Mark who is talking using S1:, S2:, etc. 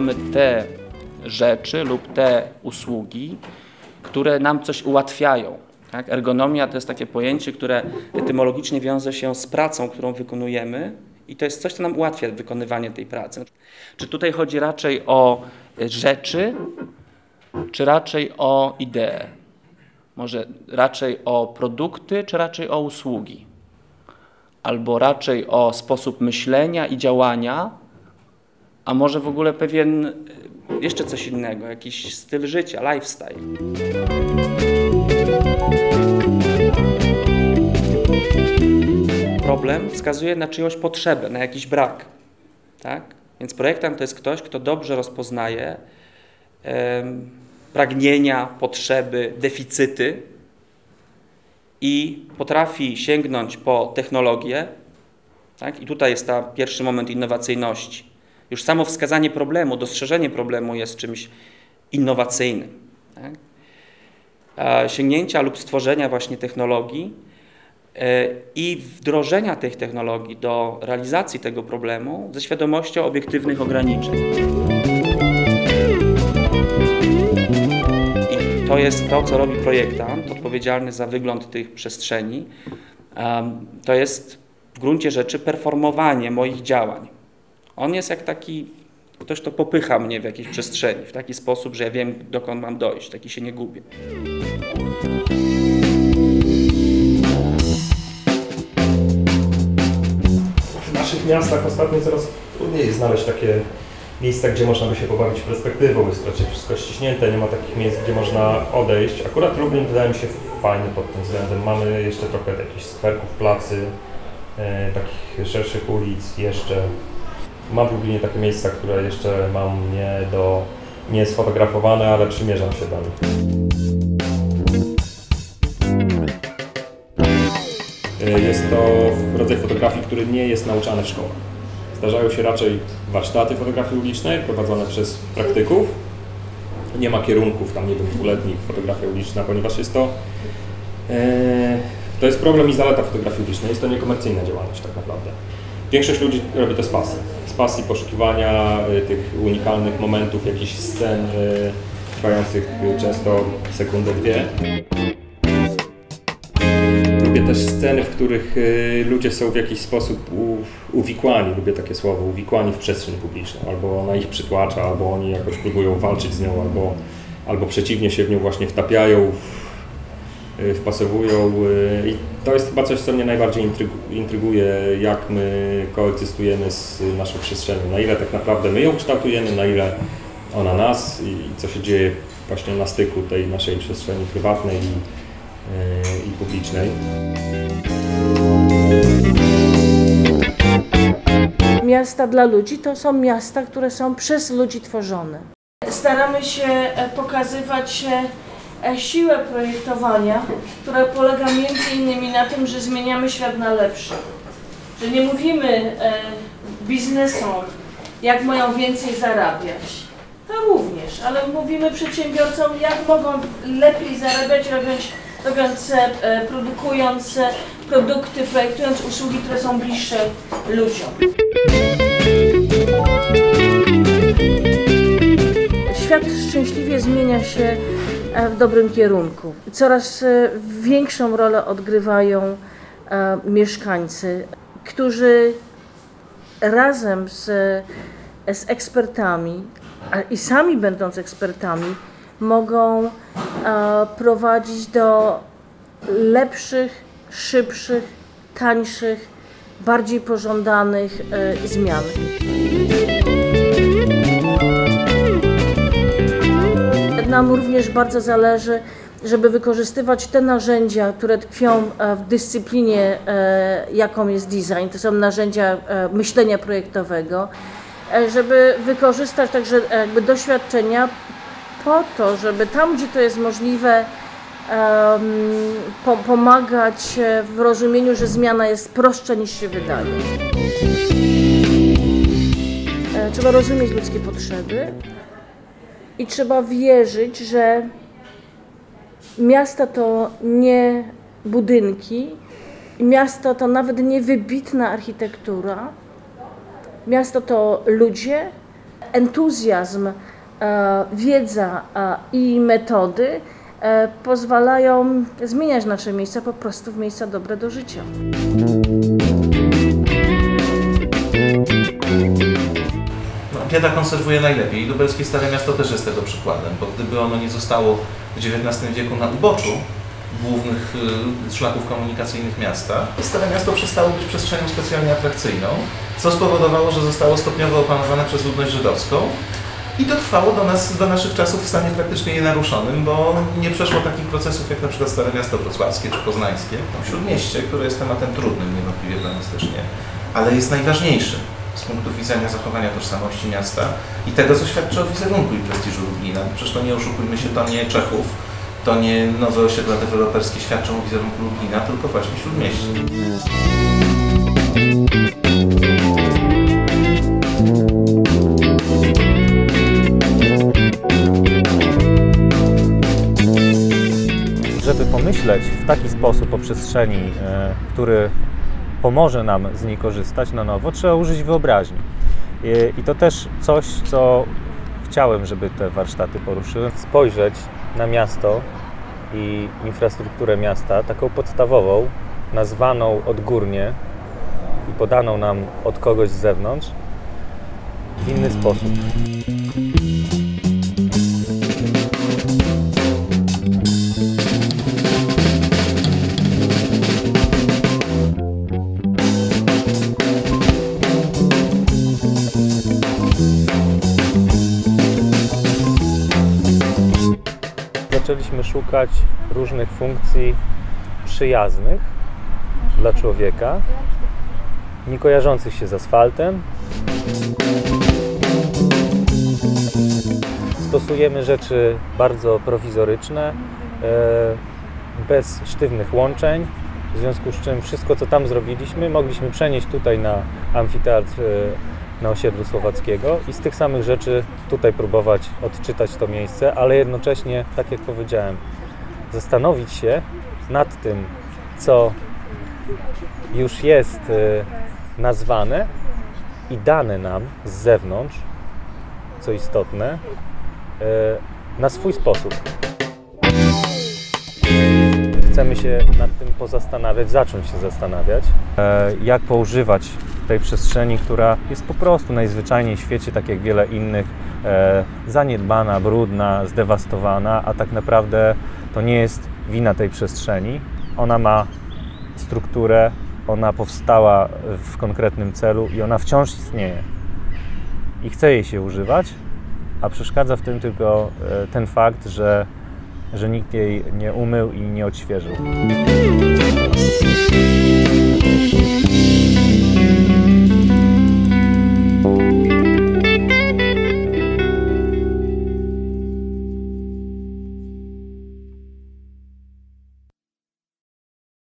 S1: nazywamy te rzeczy lub te usługi, które nam coś ułatwiają. Tak? Ergonomia to jest takie pojęcie, które etymologicznie wiąże się z pracą, którą wykonujemy i to jest coś, co nam ułatwia wykonywanie tej pracy. Czy tutaj chodzi raczej o rzeczy, czy raczej o idee? Może raczej o produkty, czy raczej o usługi? Albo raczej o sposób myślenia i działania, a może w ogóle pewien jeszcze coś innego, jakiś styl życia, lifestyle. Problem wskazuje na czyjąś potrzebę, na jakiś brak. Tak? Więc projektant to jest ktoś, kto dobrze rozpoznaje pragnienia, potrzeby, deficyty i potrafi sięgnąć po technologię. Tak? I tutaj jest ta pierwszy moment innowacyjności. Już samo wskazanie problemu, dostrzeżenie problemu jest czymś innowacyjnym. Tak? Sięgnięcia lub stworzenia właśnie technologii e, i wdrożenia tych technologii do realizacji tego problemu ze świadomością obiektywnych ograniczeń. I to jest to, co robi projektant odpowiedzialny za wygląd tych przestrzeni. To jest w gruncie rzeczy performowanie moich działań. On jest jak taki ktoś, kto popycha mnie w jakiejś przestrzeni, w taki sposób, że ja wiem, dokąd mam dojść, taki się nie gubię.
S2: W naszych miastach ostatnio coraz trudniej jest znaleźć takie miejsca, gdzie można by się pobawić perspektywą, jest raczej wszystko ściśnięte, nie ma takich miejsc, gdzie można odejść. Akurat Lublin wydaje mi się fajny pod tym względem. Mamy jeszcze trochę jakichś skwerków, placy, e, takich szerszych ulic jeszcze. Mam w Lublinie takie miejsca, które jeszcze mam nie do nie sfotografowane, ale przymierzam się do nich. E, Jest to rodzaj fotografii, który nie jest nauczany w szkołach. Zdarzają się raczej warsztaty fotografii ulicznej prowadzone przez praktyków. Nie ma kierunków, tam nie wiem, dwuletnich fotografia uliczna, ponieważ jest to e, to jest problem i zaleta fotografii ulicznej. Jest to niekomercyjna działalność tak naprawdę. Większość ludzi robi to z pasji. Z pasji poszukiwania y, tych unikalnych momentów, jakichś scen y, trwających y, często sekundę, dwie. Lubię też sceny, w których ludzie są w jakiś sposób uwikłani, lubię takie słowo, uwikłani w przestrzeń publiczną. Albo ona ich przytłacza, albo oni jakoś próbują walczyć z nią, albo, albo przeciwnie się w nią właśnie wtapiają, wpasowują. y, I to jest chyba coś, co mnie najbardziej intrygu- intryguje, jak my koegzystujemy z naszą przestrzenią. Na ile tak naprawdę my ją kształtujemy, na ile ona nas i co się dzieje właśnie na styku tej naszej przestrzeni prywatnej i, y, i publicznej.
S3: Miasta dla ludzi to są miasta, które są przez ludzi tworzone. Staramy się e, pokazywać siłę projektowania, która polega między innymi na tym, że zmieniamy świat na lepszy. Że nie mówimy e, biznesom, jak mają więcej zarabiać. To również, ale mówimy przedsiębiorcom, jak mogą lepiej zarabiać, robiąc, robiąc e, produkując e, produkty, projektując usługi, które są bliższe ludziom. Świat szczęśliwie zmienia się e, w dobrym kierunku. Coraz e, większą rolę odgrywają e, mieszkańcy, którzy razem z, z ekspertami i sami będąc ekspertami mogą e, prowadzić do lepszych, szybszych, tańszych, bardziej pożądanych e, zmian. Nam również bardzo zależy, żeby wykorzystywać te narzędzia, które tkwią e, w dyscyplinie, e, jaką jest design. To są narzędzia e, myślenia projektowego, żeby wykorzystać także jakby doświadczenia po to, żeby tam, gdzie to jest możliwe, pomagać w rozumieniu, że zmiana jest prostsza niż się wydaje. Trzeba rozumieć ludzkie potrzeby i trzeba wierzyć, że miasta to nie budynki, miasto to nawet nie wybitna architektura, miasto to ludzie, entuzjazm, e, wiedza e, i metody e, pozwalają zmieniać nasze miejsca po prostu w miejsca dobre do życia.
S4: Bieda konserwuje najlepiej i lubelskie Stare Miasto też jest tego przykładem, bo gdyby ono nie zostało w XIX wieku na uboczu głównych y, szlaków komunikacyjnych miasta, Stare Miasto przestało być przestrzenią specjalnie atrakcyjną, co spowodowało, że zostało stopniowo opanowane przez ludność żydowską i to trwało do, nas, do naszych czasów w stanie praktycznie nienaruszonym, bo nie przeszło takich procesów jak na przykład Stare Miasto Wrocławskie czy Poznańskie. Śródmieście, które jest tematem trudnym niewątpliwie dla nas też nie, ale jest najważniejszym z punktu widzenia zachowania tożsamości miasta i tego, co świadczy o wizerunku i prestiżu Lublina. Przecież to nie oszukujmy się, to nie Czechów, to nie nowe osiedla deweloperskie świadczą o wizerunku Lublina, tylko właśnie Śródmieście.
S5: żeby pomyśleć w taki sposób o przestrzeni, e, który pomoże nam z niej korzystać na nowo, trzeba użyć wyobraźni. I- to też coś, co chciałem, żeby te warsztaty poruszyły. Spojrzeć na miasto i infrastrukturę miasta, taką podstawową, nazwaną odgórnie i podaną nam od kogoś z zewnątrz, w inny sposób. Zaczęliśmy szukać różnych funkcji przyjaznych dla człowieka, nie kojarzących się z asfaltem. Stosujemy rzeczy bardzo prowizoryczne, e, bez sztywnych łączeń, w związku z czym wszystko, co tam zrobiliśmy, mogliśmy przenieść tutaj na amfiteatr e, na osiedlu Słowackiego i z tych samych rzeczy tutaj próbować odczytać to miejsce, ale jednocześnie, tak jak powiedziałem, zastanowić się nad tym, co już jest e, nazwane i dane nam z zewnątrz, co istotne, e, na swój sposób. Chcemy się nad tym pozastanawiać, zacząć się zastanawiać, e, jak poużywać tej przestrzeni, która jest po prostu najzwyczajniej w świecie, tak jak wiele innych, e, zaniedbana, brudna, zdewastowana, a tak naprawdę to nie jest wina tej przestrzeni. Ona ma strukturę, ona powstała w konkretnym celu i ona wciąż istnieje. I chce jej się używać, a przeszkadza w tym tylko e, ten fakt, że, że nikt jej nie umył i nie odświeżył.